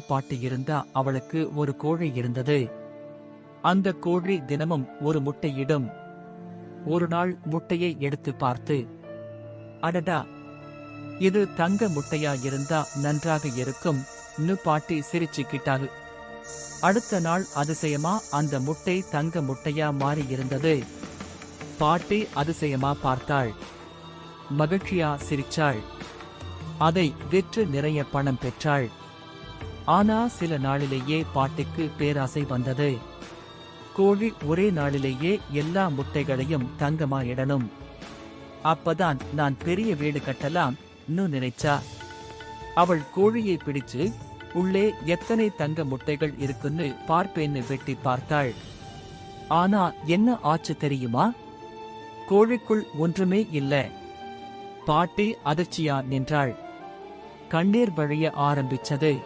பாட்டி இருந்தா அவளுக்கு ஒரு கோழி இருந்தது. அந்த கோழி தினமும் ஒரு முட்டையிடும். ஒரு நாள் முட்டையை எடுத்து பார்த்து அடடா! இது தங்க முட்டையா இருந்தா நன்றாக இருக்கும். பாட்டி சிரிச்சுக்கிட்டாள். அடுத்த நாள் அதிசயமா அந்த முட்டை தங்க முட்டையா மாறி இருந்தது. பாட்டி அதிசயமா பார்த்தாள். மகிழ்ச்சியா சிரிச்சாள். அதை விற்று நிறைய பணம் பெற்றாள். ஆனா சில நாளிலேயே பாட்டிக்கு பேராசை வந்தது. கோழி ஒரே நாளிலேயே எல்லா முட்டைகளையும் தங்கமா இடணும் அப்பதான் நான் பெரிய வீடு கட்டலாம் நினைச்சா. அவள் கோழியை பிடிச்சு உள்ளே எத்தனை தங்க முட்டைகள் இருக்குன்னு பார்ப்பேன்னு வெட்டி பார்த்தாள். ஆனா என்ன ஆச்சு தெரியுமா? கோழிக்குள் ஒன்றுமே இல்ல. பாட்டி அதிர்ச்சியா நின்றாள். கண்ணீர் வழிய ஆரம்பிச்சது.